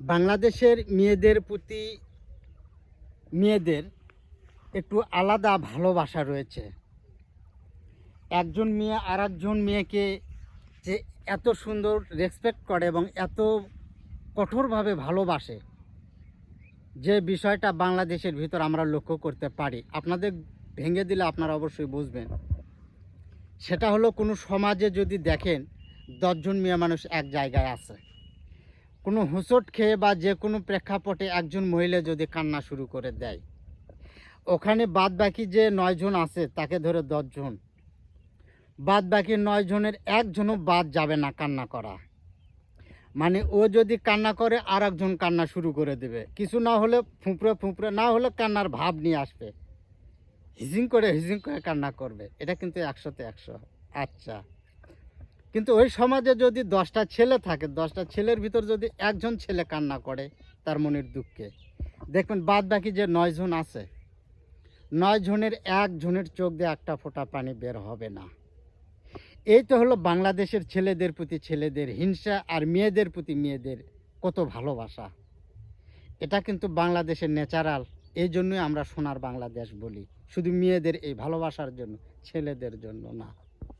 বাংলাদেশের মেয়েদের প্রতি মেয়েদের একটু আলাদা ভালোবাসা রয়েছে। একজন মেয়ে আর একজন মেয়েকে যে এত সুন্দর রেসপেক্ট করে এবং এত কঠোরভাবে ভালোবাসে, যে বিষয়টা বাংলাদেশের ভিতর আমরা লক্ষ্য করতে পারি। আপনাদের ভেঙে দিলে আপনারা অবশ্যই বুঝবেন। সেটা হলো কোনো সমাজে যদি দেখেন, দশজন মেয়ে মানুষ এক জায়গায় আছে। কোনো হোঁচট খেয়ে বা যে কোনো প্রেক্ষাপটে একজন মহিলা যদি কান্না শুরু করে দেয়, ওখানে বাদ বাকি যে নয়জন আছে, তাকে ধরে দশজন। বাদ বাকি নয় জনের একজনও বাদ যাবে না কান্না করা। মানে ও যদি কান্না করে আর একজন কান্না শুরু করে দেবে। কিছু না হলে ফুঁপড়ে ফুঁপড়ে, না হলে কান্নার ভাব নিয়ে আসবে। হিজিং করে হিজিং করে কান্না করবে। এটা কিন্তু একশোতে একশো। আচ্ছা। কিন্তু ওই সমাজে যদি দশটা ছেলে থাকে, দশটা ছেলের ভিতর যদি একজন ছেলে কান্না করে, তার মনের দুঃখে। দেখবেন বাদ বাকি যে নয়জন আছে, নয় জনের একজনের চোখ দিয়ে একটা ফোঁটা পানি বের হবে না। এই তো হলো বাংলাদেশের ছেলেদের প্রতি ছেলেদের হিংসা আর মেয়েদের প্রতি মেয়েদের কত ভালোবাসা। এটা কিন্তু বাংলাদেশের ন্যাচারাল, এই জন্যই আমরা সোনার বাংলাদেশ বলি। শুধু মেয়েদের এই ভালোবাসার জন্য, ছেলেদের জন্য না।